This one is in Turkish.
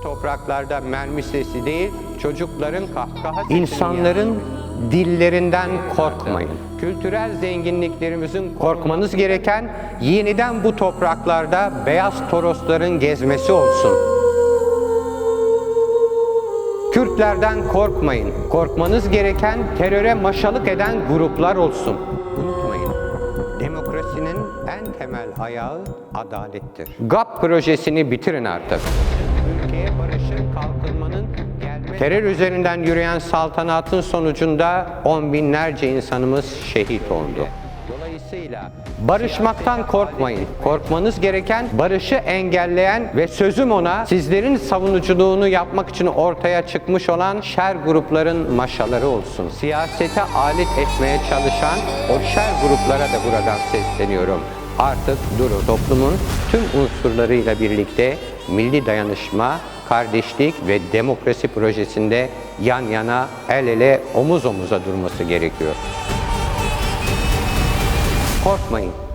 Bu topraklarda mermi sesi değil, çocukların kahkaha sesini İnsanların dillerinden korkmayın. Kültürel zenginliklerimizin korkmanız gereken yeniden bu topraklarda beyaz torosların gezmesi olsun. Kürtlerden korkmayın. Korkmanız gereken teröre maşalık eden gruplar olsun. Unutmayın. Demokrasinin en temel ayağı adalettir. GAP projesini bitirin artık. Ülkeye barışın kalkınmanın gelme... Terör üzerinden yürüyen saltanatın sonucunda on binlerce insanımız şehit oldu. Dolayısıyla barışmaktan korkmayın. Korkmanız gereken barışı engelleyen ve sözüm ona sizlerin savunuculuğunu yapmak için ortaya çıkmış olan şer grupların maşaları olsun. Siyasete alet etmeye çalışan o şer gruplara da buradan sesleniyorum. Artık durun. Toplumun tüm unsurlarıyla birlikte milli dayanışma, kardeşlik ve demokrasi projesinde yan yana, el ele, omuz omuza durması gerekiyor. Korkmayın.